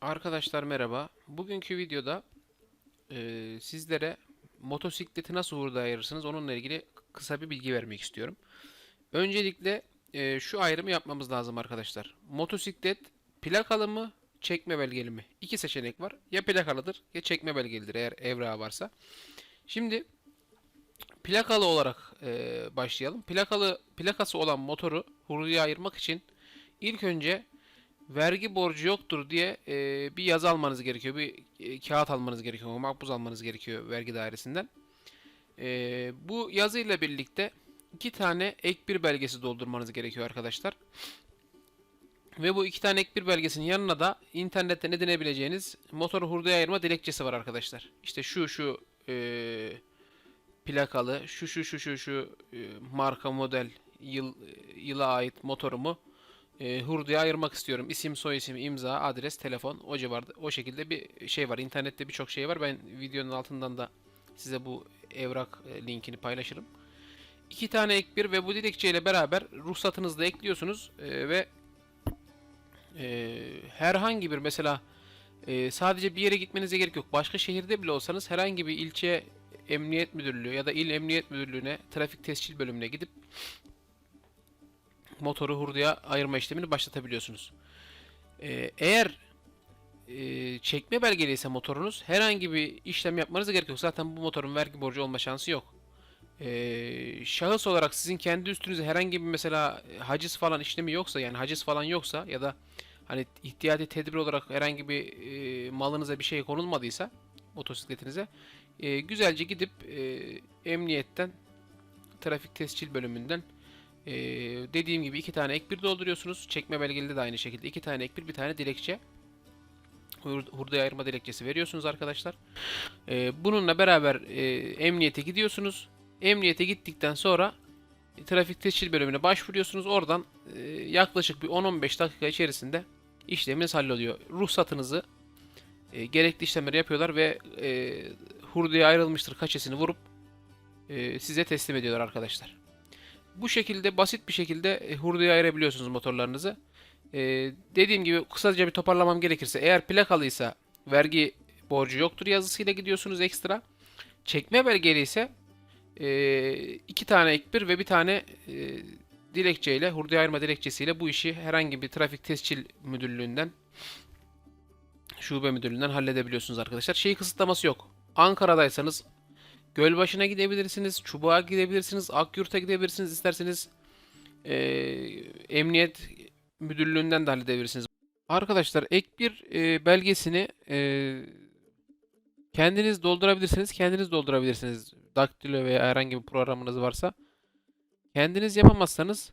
Arkadaşlar merhaba. Bugünkü videoda eee, sizlere motosikleti nasıl hurda ayırırsınız onunla ilgili kısa bir bilgi vermek istiyorum. Öncelikle eee, şu ayrımı yapmamız lazım arkadaşlar. Motosiklet plakalı mı, çekme belgeli mi? İki seçenek var. Ya plakalıdır ya çekme belgelidir eğer evrağı varsa. Şimdi plakalı olarak eee, başlayalım. Plakalı plakası olan motoru hurdaya ayırmak için ilk önce vergi borcu yoktur diye e, bir yazı almanız gerekiyor. Bir e, kağıt almanız gerekiyor. Makbuz almanız gerekiyor vergi dairesinden. E, bu yazıyla birlikte iki tane ek bir belgesi doldurmanız gerekiyor arkadaşlar. Ve bu iki tane ek bir belgesinin yanına da internetten edinebileceğiniz motoru hurdaya ayırma dilekçesi var arkadaşlar. İşte şu şu e, plakalı, şu şu şu şu şu e, marka model yıl yıla ait motorumu e, hurdaya ayırmak istiyorum. İsim, soyisim, imza, adres, telefon o civarda o şekilde bir şey var. İnternette birçok şey var. Ben videonun altından da size bu evrak e, linkini paylaşırım. İki tane ek bir ve bu dilekçeyle beraber ruhsatınızı da ekliyorsunuz e, ve e, herhangi bir mesela e, sadece bir yere gitmenize gerek yok. Başka şehirde bile olsanız herhangi bir ilçe emniyet müdürlüğü ya da il emniyet müdürlüğüne trafik tescil bölümüne gidip motoru hurdaya ayırma işlemini başlatabiliyorsunuz. Ee, eğer e, çekme belgeli ise motorunuz herhangi bir işlem yapmanıza gerek yok. Zaten bu motorun vergi borcu olma şansı yok. Ee, şahıs olarak sizin kendi üstünüze herhangi bir mesela haciz falan işlemi yoksa yani haciz falan yoksa ya da hani ihtiyati tedbir olarak herhangi bir e, malınıza bir şey konulmadıysa motosikletinize e, güzelce gidip e, emniyetten trafik tescil bölümünden ee, dediğim gibi iki tane ek bir dolduruyorsunuz. Çekme belgeli de aynı şekilde iki tane ek bir, bir tane dilekçe. Hur- Hurdaya ayırma dilekçesi veriyorsunuz arkadaşlar. Ee, bununla beraber e, emniyete gidiyorsunuz. Emniyete gittikten sonra trafik tescil bölümüne başvuruyorsunuz. Oradan e, yaklaşık bir 10-15 dakika içerisinde işleminiz halloluyor. Ruhsatınızı e, gerekli işlemleri yapıyorlar ve e, hurdaya ayrılmıştır kaçesini vurup e, size teslim ediyorlar arkadaşlar. Bu şekilde basit bir şekilde e, hurdaya ayırabiliyorsunuz motorlarınızı. E, dediğim gibi kısaca bir toparlamam gerekirse eğer plakalıysa vergi borcu yoktur yazısıyla gidiyorsunuz ekstra. Çekme belgeli ise e, iki tane ek bir ve bir tane e, dilekçeyle hurdaya ayırma dilekçesiyle bu işi herhangi bir trafik tescil müdürlüğünden şube müdürlüğünden halledebiliyorsunuz arkadaşlar. Şey kısıtlaması yok. Ankara'daysanız Gölbaşı'na gidebilirsiniz, Çubuğ'a gidebilirsiniz, Akyurt'a gidebilirsiniz. isterseniz eee, Emniyet Müdürlüğü'nden de halledebilirsiniz. Arkadaşlar ek bir eee, belgesini eee, kendiniz doldurabilirsiniz, kendiniz doldurabilirsiniz. Daktilo veya herhangi bir programınız varsa. Kendiniz yapamazsanız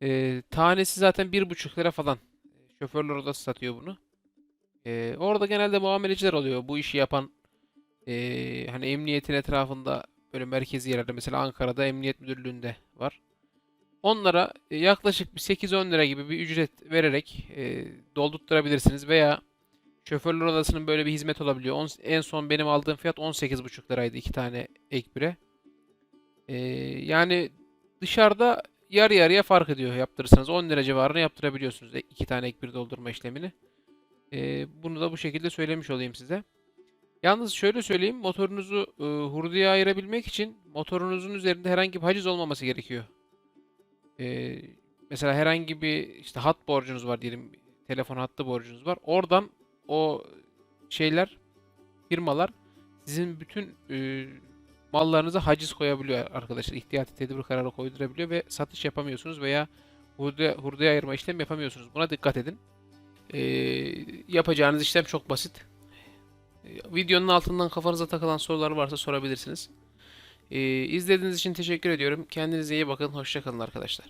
eee, tanesi zaten bir buçuk lira falan. Şoförler odası satıyor bunu. Eee, orada genelde muameleciler oluyor. Bu işi yapan ee, hani emniyetin etrafında böyle merkezi yerlerde mesela Ankara'da Emniyet Müdürlüğü'nde var. Onlara e, yaklaşık bir 8-10 lira gibi bir ücret vererek e, doldurtturabilirsiniz veya şoförler odasının böyle bir hizmet olabiliyor. On- en son benim aldığım fiyat 18,5 liraydı iki tane ek bire. Ee, yani dışarıda yarı yarıya fark ediyor yaptırırsanız 10 lira civarına yaptırabiliyorsunuz e- iki tane ek bir doldurma işlemini. Ee, bunu da bu şekilde söylemiş olayım size. Yalnız şöyle söyleyeyim, motorunuzu e, hurdaya ayırabilmek için motorunuzun üzerinde herhangi bir haciz olmaması gerekiyor. E, mesela herhangi bir işte hat borcunuz var diyelim, telefon hattı borcunuz var. Oradan o şeyler, firmalar sizin bütün e, mallarınıza haciz koyabiliyor arkadaşlar. İhtiyati tedbir kararı koydurabiliyor ve satış yapamıyorsunuz veya hurdaya, hurdaya ayırma işlem yapamıyorsunuz. Buna dikkat edin. E, yapacağınız işlem çok basit. E, Videonun altından kafanıza takılan sorular varsa sorabilirsiniz. Ee, izlediğiniz için teşekkür ediyorum. Kendinize iyi bakın. Hoşça kalın arkadaşlar.